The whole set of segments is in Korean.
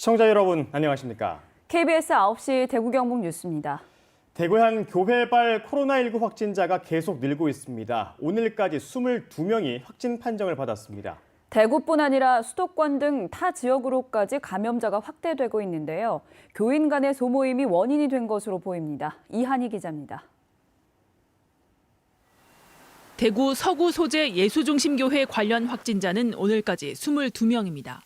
시청자 여러분 안녕하십니까? KBS 9시 대구 경북 뉴스입니다. 대구현 교회발 코로나19 확진자가 계속 늘고 있습니다. 오늘까지 22명이 확진 판정을 받았습니다. 대구뿐 아니라 수도권 등 타 지역으로까지 감염자가 확대되고 있는데요. 교인 간의 소모임이 원인이 된 것으로 보입니다. 이한희 기자입니다. 대구 서구 소재 예수중심교회 관련 확진자는 오늘까지 22명입니다.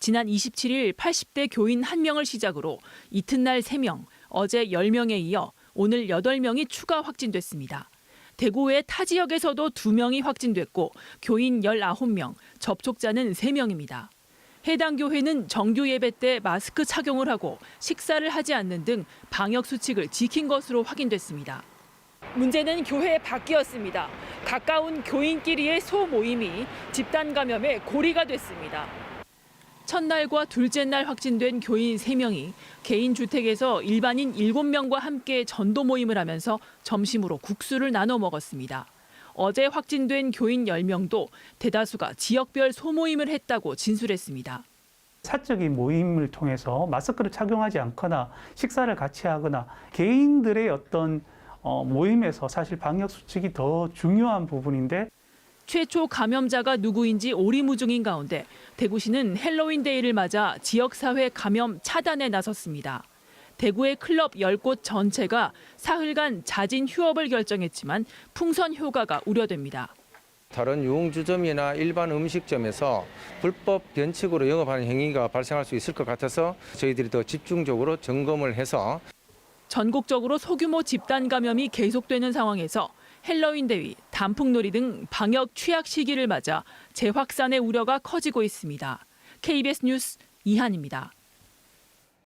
지난 27일 80대 교인 1명을 시작으로 이튿날 3명, 어제 10명에 이어 오늘 8명이 추가 확진됐습니다. 대구 외타 지역에서도 2명이 확진됐고 교인 19명, 접촉자는 3명입니다. 해당 교회는 정규 예배 때 마스크 착용을 하고 식사를 하지 않는 등 방역 수칙을 지킨 것으로 확인됐습니다. 문제는 교회 밖이었습니다. 가까운 교인끼리의 소모임이 집단 감염의 고리가 됐습니다. 첫날과 둘째 날 확진된 교인 3명이 개인 주택에서 일반인 7명과 함께 전도 모임을 하면서 점심으로 국수를 나눠 먹었습니다. 어제 확진된 교인 10명도 대다수가 지역별 소모임을 했다고 진술했습니다. 사적인 모임을 통해서 마스크를 착용하지 않거나 식사를 같이 하거나 개인들의 어떤 어, 모임에서 사실 방역 수칙이 더 중요한 부분인데 최초 감염자가 누구인지 오리무중인 가운데 대구시는 헬로윈 데이를 맞아 지역사회 감염 차단에 나섰습니다. 대구의 클럽 10곳 전체가 사흘간 자진 휴업을 결정했지만 풍선 효과가 우려됩니다. 다른 유흥주점이나 일반 음식점에서 불법 변칙으로 영업하는 행위가 발생할 수 있을 것 같아서 저희들이 더 집중적으로 점검을 해서 전국적으로 소규모 집단 감염이 계속되는 상황에서 헬로윈 대위, 단풍놀이 등 방역 취약 시기를 맞아 재확산의 우려가 커지고 있습니다. KBS 뉴스 이한입니다.